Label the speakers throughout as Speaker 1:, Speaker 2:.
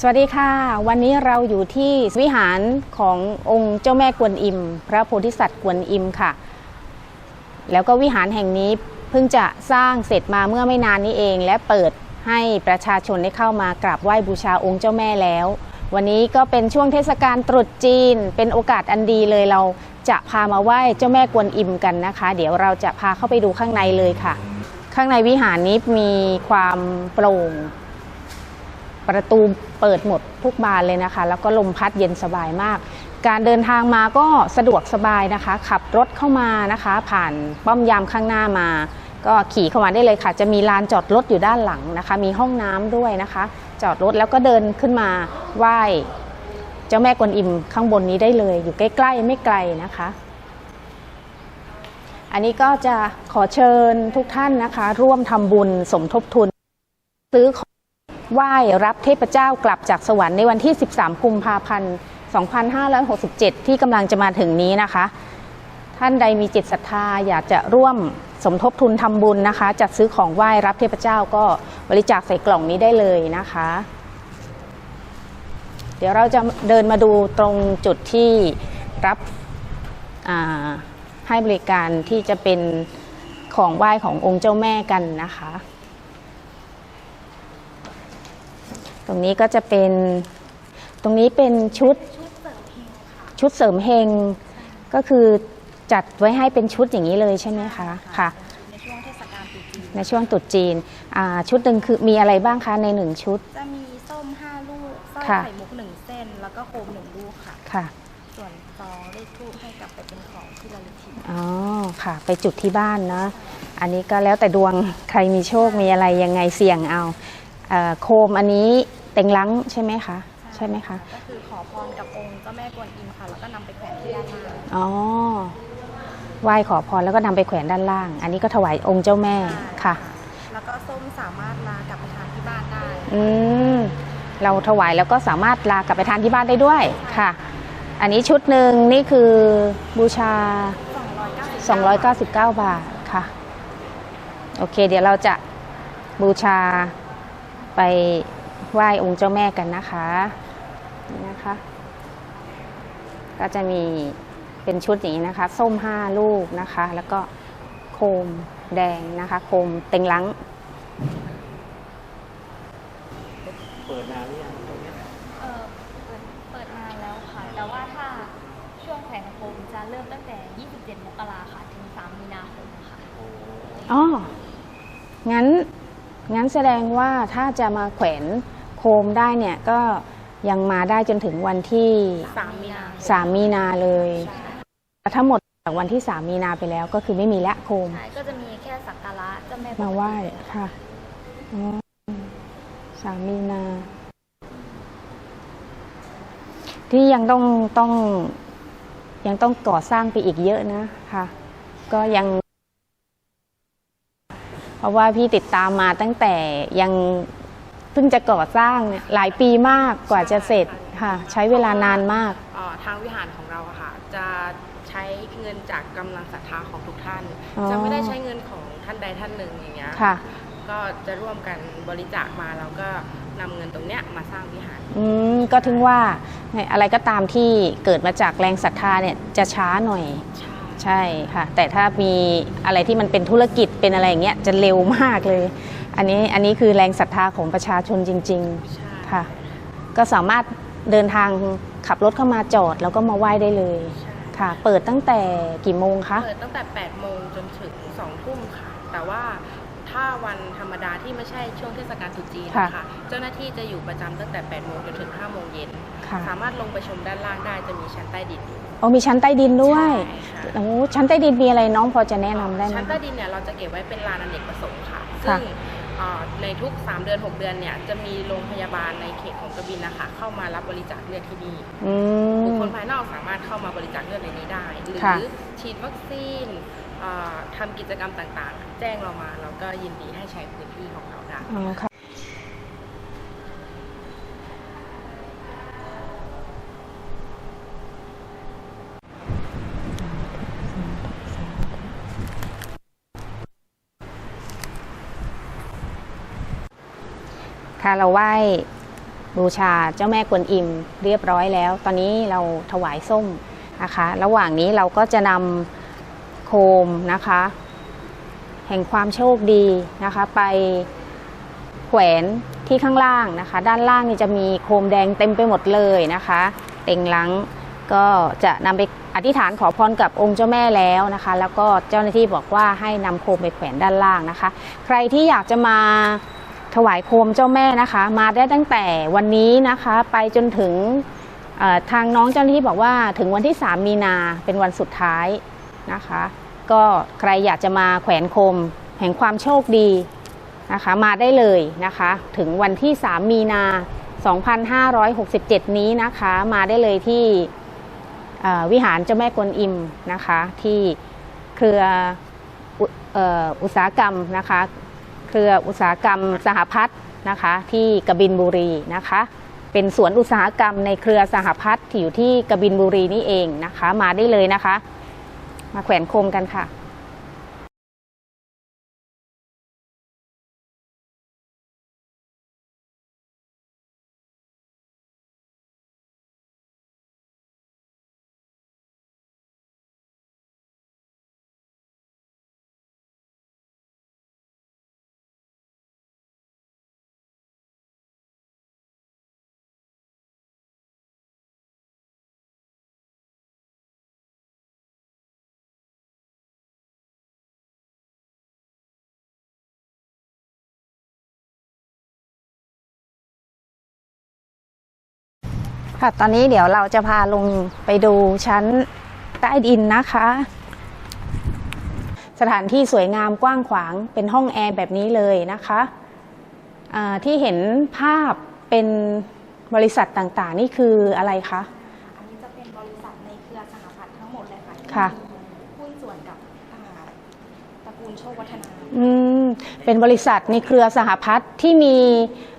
Speaker 1: สวัสดีค่ะ วันนี้เราอยู่ที่วิหารขององค์เจ้าแม่กวนอิม พระโพธิสัตว์กวนอิมค่ะ แล้วก็วิหารแห่งนี้เพิ่งจะสร้างเสร็จมาเมื่อไม่นานนี้เอง และเปิดให้ประชาชนได้เข้ามากราบไหว้บูชาองค์เจ้าแม่แล้ว วันนี้ก็เป็นช่วงเทศกาลตรุษจีน เป็นโอกาสอันดีเลยเราจะพามาไหว้เจ้าแม่กวนอิมกันนะคะ เดี๋ยวเราจะพาเข้าไปดูข้างในเลยค่ะ ข้างในวิหารนี้มีความโปร่ง ประตูเปิดหมดทุกบานเลยนะคะ แล้วก็ลมพัดเย็นสบายมาก การเดินทางมาก็สะดวกสบายนะคะ ขับรถเข้ามานะคะ ผ่านป้อมยามข้างหน้ามา ก็ขี่เข้ามาได้เลยค่ะ จะมีลานจอดรถอยู่ด้านหลังนะคะ มีห้องน้ำด้วยนะคะ จอดรถแล้วก็เดินขึ้นมาไหว้เจ้าแม่กวนอิมข้างบนนี้ได้เลย อยู่ใกล้ๆ ไม่ไกลนะคะ อันนี้ก็จะขอเชิญทุกท่านนะคะ ร่วมทำบุญสมทบทุนซื้อของ ไหว้รับเทพเจ้ากลับจากสวรรค์ในวันที่ 13 กุมภาพันธ์ 2567 ที่กำลังจะมาถึงนี้นะคะ ท่านใดมีจิตศรัทธาอยากจะร่วมสมทบทุนทำบุญนะคะ จัดซื้อของไหว้รับเทพเจ้าก็บริจาคใส่กล่องนี้ได้เลยนะคะ เดี๋ยวเราจะเดินมาดูตรงจุดที่รับให้บริการที่จะเป็นของไหว้ขององค์เจ้าแม่กันนะคะ ตรงนี้ก็จะเป็น ตรงนี้เป็นชุดชุดเสริมเฮงก็คือจัดไว้ให้เป็นชุดอย่างนี้เลยใช่ไหมคะค่ะ
Speaker 2: ในช่วงเทศกาลตรุษจีน
Speaker 1: ในช่วงตรุษจีนอ่าชุดหนึ่งคือมีอะไรบ้างคะในหนึ่งชุด
Speaker 2: จะมีส้ม5ลูกสร้อย
Speaker 1: ค่ะ
Speaker 2: ไข่มุก1เส้น แล้วก็โคม1ลูกค่ะ
Speaker 1: ค่ะ
Speaker 2: ส่วนซองเลขทูปให้กลับไปเป็นของที่ระลึกที่
Speaker 1: อ๋อค่ะ ไปจุดที่บ้านนะอันนี้ก็แล้วแต่ดวงใครมีโชคมีอะไรยังไงเสี่ยงเอาเอ่อโคมอันนี้ เต็งลังใช่ไหมคะ ใช่ไหมคะ
Speaker 2: ก็คือขอพรกับองค์เจ้าแม่กวนอิมค่ะ แล้วก็นำไปแขวนที่ด้านหน้า
Speaker 1: อ๋อไหว้ขอพรแล้วก็นำไปแขวนด้านล่าง อันนี้ก็ถวายองค์เจ้าแม่ค่ะ
Speaker 2: แล้วก็ส้มสามารถลากลับไปทานที่บ้านได้
Speaker 1: อืมเราถวายแล้วก็สามารถลากลับไปทานที่บ้านได้ด้วยค่ะ อันนี้ชุดหนึ่งนี่คือบูชา 299 บาทค่ะ โอเค เดี๋ยวเราจะบูชาไป ไหว้องค์เจ้าแม่กันนะคะนี่นะคะ ก็จะมีเป็นชุดอย่างนี้นะคะ ส้ม5ลูกนะคะ แล้วก็โคมแดงนะคะ โคมเต็งลัง
Speaker 3: เปิดนานหรือยังตรงเนี้ย
Speaker 4: เอ่อเปิดเปิดนานแล้วค่ะ แต่ว่าถ้าช่วงแขวนโคมจะเริ่มตั้งแต่ 27 มกราค่ะ ถึง 3 มีนาคมค่ะ
Speaker 1: อ๋องั้นงั้นแสดงว่าถ้าจะมาแขวน โคมได้เนี่ยก็ยังมาได้จนถึงวันที่
Speaker 2: 3มีนา
Speaker 1: 3 มีนาเลยแต่ถ้าหมดจากวันที่ 3 มีนาไปแล้วก็คือไม่มีละโคม
Speaker 4: ใช่ก็จะมีแค่สักการะเจ้าแม่
Speaker 1: มาไหว้
Speaker 4: ปกติ
Speaker 1: ค่ะอ๋อสามมีนา ที่ยังต้องต้อง ยังต้องก่อสร้างไปอีกเยอะนะค่ะ ก็ยัง เพราะว่าพี่ติดตามมาตั้งแต่ยัง เพิ่งจะก่อสร้างเนี่ยหลายปีมากกว่าจะเสร็จค่ะ ใช้เวลานานมาก
Speaker 5: เอ่อทางวิหารของเราอะค่ะ จะใช้เงินจากกำลังศรัทธาของทุกท่าน
Speaker 1: อ๋อ
Speaker 5: จะไม่ได้ใช้เงินของท่านใดท่านหนึ่งอย่างเงี้ย
Speaker 1: ค่ะ
Speaker 5: ก็จะร่วมกันบริจาคมาแล้วก็นำเงินตรงเนี้ยมาสร้างวิหาร
Speaker 1: อืมก็ถึงว่าอะไรก็ตามที่เกิดมาจากแรงศรัทธาเนี่ยจะช้าหน่อย ใช่ค่ะ แต่ถ้ามีอะไรที่มันเป็นธุรกิจเป็นอะไรอย่างเงี้ยจะเร็วมากเลย อันนี้อันนี้คือแรงศรัทธาของประชาชนจริง
Speaker 5: ใช่
Speaker 1: ๆค่ะ ก็สามารถเดินทางขับรถเข้ามาจอดแล้วก็มาไหว้ได้เลยค่ะ เปิดตั้งแต่กี่โมงคะ
Speaker 5: เปิดตั้งแต่ 8 โมงจนถึง 2 ทุ่มค่ะ แต่ว่าถ้าวันธรรมดาที่ไม่ใช่ช่วงเทศกาลตรุษจีน
Speaker 1: ค่ะ
Speaker 5: นะคะเจ้าหน้าที่จะอยู่ประจำตั้งแต่ 8 โมงจนถึง 5 โมงเย็น
Speaker 1: ค่ะ
Speaker 5: สามารถลงไปชมด้านล่างได้จะมีชั้นใต้ดินอยู่
Speaker 1: โอ้มีชั้นใต้ดินด้วย
Speaker 5: ใช่ค่ะ
Speaker 1: โอ้ชั้นใต้ดินมีอะไรน้องพอจะแนะนำได้ไหม
Speaker 5: ชั้นใต้
Speaker 1: คะ
Speaker 5: ดินเนี่ยเราจะเก็บไว้เป็นลานอเนกประสงค์ค่ะ
Speaker 1: ค่ะ
Speaker 5: ซึ่งเอ่อ ในทุก 3 เดือน 6 เดือนเนี่ยจะมีโรงพยาบาลในเขตของกระบินนะคะเข้ามารับบริจาคเลือดที่นี่
Speaker 1: อื
Speaker 5: บุค
Speaker 1: ม
Speaker 5: คลภายนอกสามารถเข้ามาบริจาคเลือดในนี้ได้ หรือ
Speaker 1: ค่ะ
Speaker 5: ฉีดวัคซีนเอ่อทำกิจกรรมต่างๆ แจ้งเรามาเราก็ยินดีให้ใช้พื้นที่ของเราได้
Speaker 1: อ๋อค่ะ ค่ะ เราไหว้บูชาเจ้าแม่กวนอิมเรียบร้อยแล้ว ตอนนี้เราถวายส้มนะคะ ระหว่างนี้เราก็จะนำโคมนะคะ แห่งความโชคดีนะคะ ไปแขวนที่ข้างล่างนะคะ ด้านล่างนี่จะมีโคมแดงเต็มไปหมดเลยนะคะ เต็งหลังก็จะนำไปอธิษฐานขอพรกับองค์เจ้าแม่แล้วนะคะ แล้วก็เจ้าหน้าที่บอกว่าให้นำโคมไปแขวนด้านล่างนะคะ ใครที่อยากจะมา ถวายโคมเจ้าแม่นะคะ มาได้ตั้งแต่วันนี้นะคะ ไปจนถึงทางน้องเจ้าหน้าที่บอกว่าถึงวันที่ 3 มีนาเป็นวันสุดท้ายนะคะ ก็ใครอยากจะมาแขวนโคมแห่งความโชคดีนะคะ มาได้เลยนะคะ ถึงวันที่ 3 มีนา 2567 นี้นะคะ มาได้เลยที่วิหารเจ้าแม่กวนอิมนะคะ ที่เครืออุเอ่ออุตสาหกรรมนะคะ เครืออุตสาหกรรมสหพัฒน์นะคะที่กบินบุรีนะคะ เป็นสวนอุตสาหกรรมในเครือสหพัฒน์ที่อยู่ที่กบินบุรีนี่เองนะคะ มาได้เลยนะคะ มาแขวนโคมกันค่ะ ค่ะตอนนี้เดี๋ยวเราจะพาลงไปดูชั้นใต้ดินนะคะ สถานที่สวยงามกว้างขวางเป็นห้องแอร์แบบนี้เลยนะคะอ่าที่เห็นภาพเป็นบริษัทต่างๆ นี่คืออะไรคะ
Speaker 2: อันนี้จะเป็นบริษัทในเครือสหพัฒน์ทั้งหมดเลยค่ะที่
Speaker 1: ค่ะ
Speaker 2: มีหุ้นส่วนกับอ่าตระกูลโชควัฒนา
Speaker 1: อืมเป็นบริษัทในเครือสหพัฒน์ที่มี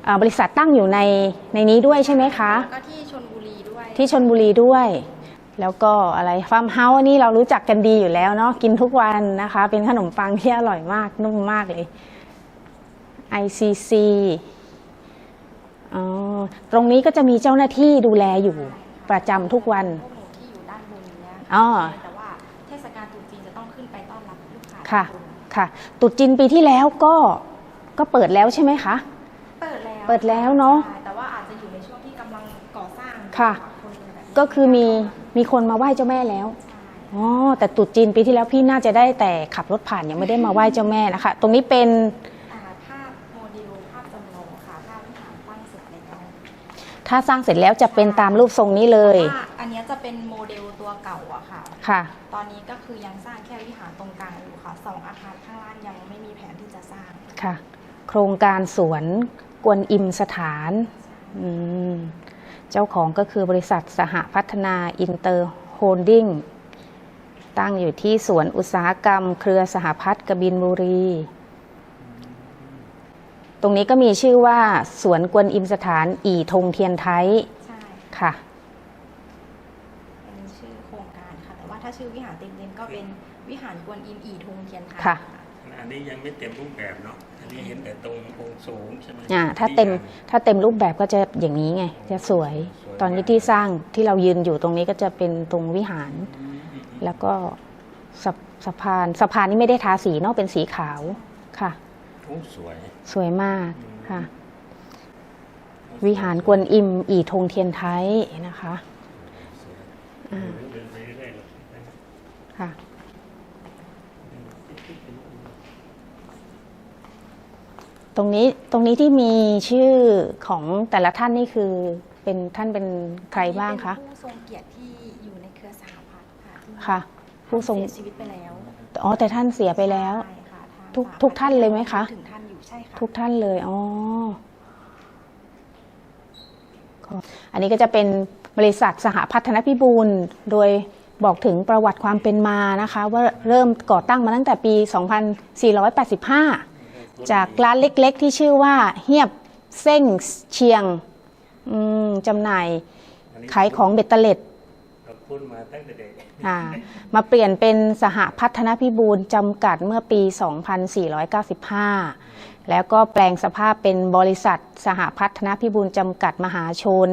Speaker 1: อ่าบริษัทตั้งอยู่ในในนี้ด้วยใช่ไหมคะ
Speaker 2: แล้วก็ที่ชนบุรีด้วย
Speaker 1: ที่ชนบุรีด้วย แล้วก็อะไรฟาร์มเฮาส์นี่เรารู้จักกันดีอยู่แล้วเนาะกินทุกวันนะคะ เป็นขนมปังที่อร่อยมากนุ่มมากเลย ICC อ๋อตรงนี้ก็จะมีเจ้าหน้าที่ดูแลอยู่ประจำทุกวัน
Speaker 2: พวกหนูที่อยู่ด้านบนเนี้ย
Speaker 1: อ๋อ
Speaker 2: แต่ว่าเทศกาลตรุษจีนจะต้องขึ้นไปต้อนรับลูกค้า
Speaker 1: ค่ะ
Speaker 2: ด้านบน
Speaker 1: ค่ะตรุษจีนปีที่แล้วก็ก็เปิดแล้วใช่ไหมคะ
Speaker 2: เปิดแล้ว
Speaker 1: เปิดแล้วเนอะ
Speaker 2: ใช่แต่ว่าอาจจะอยู่ในช่วงที่กำลังก่อสร้าง
Speaker 1: ค่ะ
Speaker 2: คนแบบนี้
Speaker 1: ก็คือมีมีคนมาไหว้เจ้าแม่แล้ว
Speaker 2: ใช่
Speaker 1: อ๋อแต่ตรุษจีนปีที่แล้วพี่น่าจะได้แต่ขับรถผ่านยังไม่ได้มาไหว้เจ้าแม่นะคะ ตรงนี้เป็น
Speaker 2: อ่าภาพโมเดลภาพจำลองค่ะภาพวิหารตั้งเสร็จแล้ว
Speaker 1: ถ้าสร้างเสร็จแล้วจะเป็นตามรูปทรงนี้เลย
Speaker 2: แต่ว่าอันเนี้ยจะเป็นโมเดลตัวเก่าอะค่ะ
Speaker 1: ค่ะ
Speaker 2: ตอนนี้ก็คือยังสร้างแค่วิหารตรงกลางอยู่ค่ะสองอาคารข้างล่างยังไม่มีแผนที่จะสร้าง
Speaker 1: ค่ะ โครงการสวนกวนอิมสถานอืม เจ้าของก็คือบริษัทสหพัฒนาอินเตอร์โฮลดิ้งตั้งอยู่ที่สวนอุตสาหกรรม เครือสหพัฒน์กบินบุรี ตรงนี้ก็มีชื่อว่า สวนกวนอิมสถานอีทงเทียนไทย
Speaker 2: ใช่
Speaker 1: ค่ะ
Speaker 2: เป็นชื่อโครงการค่ะ แต่ว่าถ้าชื่อวิหารเต็มๆก็เป็นวิหารกวนอิมอีทงเทียนไทย
Speaker 1: ค่ะ
Speaker 3: อันนี้ยังไม่เต็มรูปแบบเนาะ อันนี้เห็นแต่ตรงองค์สูงใช่ไหม
Speaker 1: อ่าถ้าเต็มถ้าเต็มรูปแบบก็จะอย่างนี้ไง จะสวย ตอนนี้ที่สร้างที่เรายืนอยู่ตรงนี้ก็จะเป็นตรงวิหาร
Speaker 3: อืมอืมอืม
Speaker 1: แล้วก็สะสะพานสะพานนี่ไม่ได้ทาสีเนอกเป็นสีขาวค่ะ
Speaker 3: โอ้สวย
Speaker 1: สวยมากค่ะ วิหารกวนอิม อีทงเทียนไทยนะคะ
Speaker 3: สวย
Speaker 1: อ่า
Speaker 3: เดินไปเรื่อยๆเลยนะ
Speaker 1: ค่ะ ตรงนี้ตรงนี้ที่มีชื่อของแต่ละท่านนี่คือเป็นท่านเป็นใครบ้างคะ
Speaker 2: เป็นผู้ทรงเกียรติที่อยู่ในเครือสหพัฒน์ค่ะที่
Speaker 1: ค่ะ ผู้ทรง
Speaker 2: เสียชีวิตไปแล้ว
Speaker 1: อ๋อแต่ท่านเสียไปแล้ว
Speaker 2: ใช่ค่ะทาง
Speaker 1: ทุก
Speaker 2: สหพัฒ
Speaker 1: ทุกท่านเลยไหมคะ
Speaker 2: ถึงท่านอยู่ใช่ค่ะ
Speaker 1: ทุกท่านเลยอ๋อก็อันนี้ก็จะเป็นบริษัทสหพัฒนพิบูลโดยบอกถึงประวัติความเป็นมานะคะ ว่าเริ่มก่อตั้งมาตั้งแต่ปี 2485 จากร้านเล็กๆ ที่ชื่อว่าเฮียบเส้งเชียงอืมจำหน่าย
Speaker 3: อันนี้
Speaker 1: ขายของเบ็ดเตล็ด
Speaker 3: ครับคุ้นมาตั้งแต่เด็ก
Speaker 1: อ่ามาเปลี่ยนเป็นสหพัฒนพิบูลจำกัดเมื่อปี 2495 แล้วก็แปลงสภาพเป็นบริษัทสหพัฒนพิบูลจำกัดมหาชน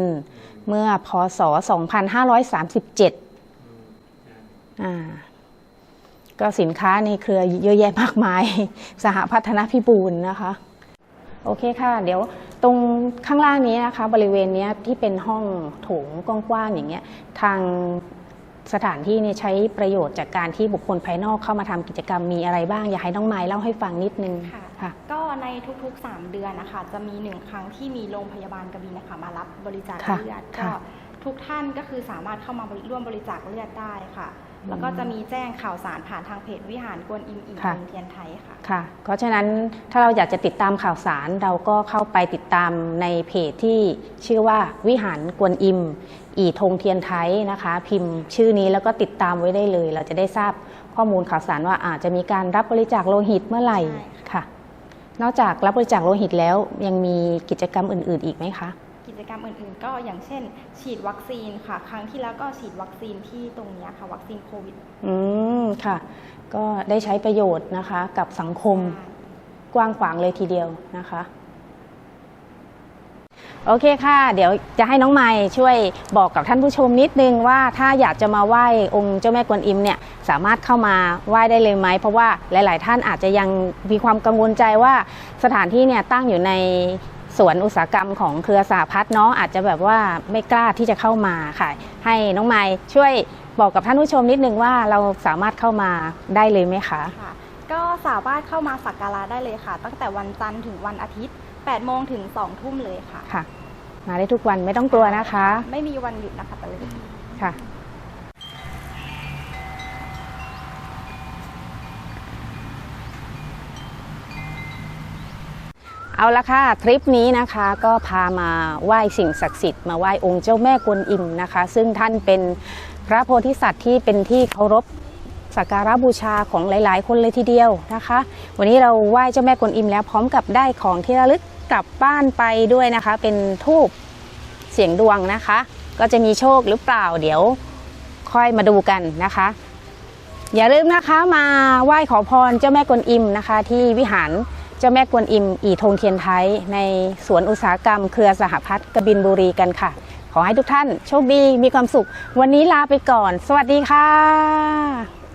Speaker 1: เมื่อพศ 2537อ่า ก็สินค้าในเครือเยอะแยะมากมาย สหพัฒนพิบูลนะคะโอเคค่ะ เดี๋ยวตรงข้างล่างนี้นะคะ บริเวณเนี้ยที่เป็นห้องโถงกว้างๆอย่างเงี้ยทางสถานที่เนี่ยใช้ประโยชน์จากการที่บุคคลภายนอกเข้ามาทำกิจกรรมมีอะไรบ้าง อยากให้น้องไม้เล่าให้ฟังนิดนึง
Speaker 2: ค่ะ
Speaker 1: ค่ะ
Speaker 2: ก็ในทุกๆ 3 เดือนนะคะ จะมีหนึ่งครั้งที่มีโรงพยาบาลกระบี่นะคะ มารับบริจาค
Speaker 1: ค่ะ
Speaker 2: เลือด
Speaker 1: ค่ะ
Speaker 2: ก็ทุกท่านก็คือสามารถเข้ามาร่วมบริจาคเลือดได้ค่ะ แล้วก็จะมีแจ้งข่าวสารผ่านทางเพจวิหารกวนอิมอี
Speaker 1: ค่ะ
Speaker 2: เมืองเทียนไทยค่ะ
Speaker 1: ค่ะ เพราะฉะนั้นถ้าเราอยากจะติดตามข่าวสารเราก็เข้าไปติดตามในเพจที่ชื่อว่าวิหารกวนอิม อีธงเทียนไทยนะคะ พิมพ์ชื่อนี้แล้วก็ติดตามไว้ได้เลย เราจะได้ทราบข้อมูลข่าวสารว่าอาจจะมีการรับบริจาคโลหิตเมื่อไหร่
Speaker 2: ใช่ค่ะ
Speaker 1: ค่ะ นอกจากรับบริจาคโลหิตแล้วยังมีกิจกรรมอื่น ๆ อีกไหมคะ
Speaker 2: กิจกรรมอื่นๆ ก็อย่างเช่น ฉีดวัคซีนค่ะ ครั้งที่แล้วก็ฉีดวัคซีนที่ตรงเนี้ยค่ะ วัคซีนโควิด
Speaker 1: อืมค่ะ ก็ได้ใช้ประโยชน์นะคะ กับสังคม
Speaker 2: ใช่
Speaker 1: กว้างขวางเลยทีเดียวนะคะ โอเคค่ะ เดี๋ยวจะให้น้องไม้ช่วยบอกกับท่านผู้ชมนิดนึงว่าถ้าอยากจะมาไหว้องค์เจ้าแม่กวนอิมเนี่ยสามารถเข้ามาไหว้ได้เลยไหม เพราะว่าหลาย ๆ ท่านอาจจะยังมีความกังวลใจว่าสถานที่เนี่ยตั้งอยู่ใน สวนอุตสาหกรรมของเครือสหพัฒน์เนาะอาจจะแบบว่าไม่กล้าที่จะเข้ามาค่ะ ให้น้องไม้ช่วยบอกกับท่านผู้ชมนิดนึงว่าเราสามารถเข้ามาได้เลยไหมคะ
Speaker 2: ค่ะก็สามารถเข้ามาสักการะได้เลยค่ะ ตั้งแต่วันจันทร์ถึงวันอาทิตย์ 8 โมงถึง 2 ทุ่มเลยค่ะ
Speaker 1: ค่ะ มาได้ทุกวันไม่ต้องกลัวนะคะ
Speaker 2: ไม่มีวันหยุดนะคะแต่เลย
Speaker 1: ค่ะ เอาละค่ะทริปนี้นะคะก็พามาไหว้สิ่งศักดิ์สิทธิ์มาไหว้องค์เจ้าแม่กวนอิมนะคะ ซึ่งท่านเป็นพระโพธิสัตว์ที่เป็นที่เคารพสักการะบูชาของหลาย ๆ คนเลยทีเดียวนะคะ วันนี้เราไหว้เจ้าแม่กวนอิมแล้วพร้อมกับได้ของที่ระลึกกลับบ้านไปด้วยนะคะ เป็นทูบเสียงดวงนะคะ ก็จะมีโชคหรือเปล่าเดี๋ยวค่อยมาดูกันนะคะ อย่าลืมนะคะมาไหว้ขอพรเจ้าแม่กวนอิมนะคะ ที่วิหาร เจ้าแม่กวนอิมอีทงเทียนไทยในสวนอุตสาหกรรม เครือสหพัฒน์กบินบุรีกันค่ะ ขอให้ทุกท่านโชคดีมีความสุข วันนี้ลาไปก่อน สวัสดีค่ะ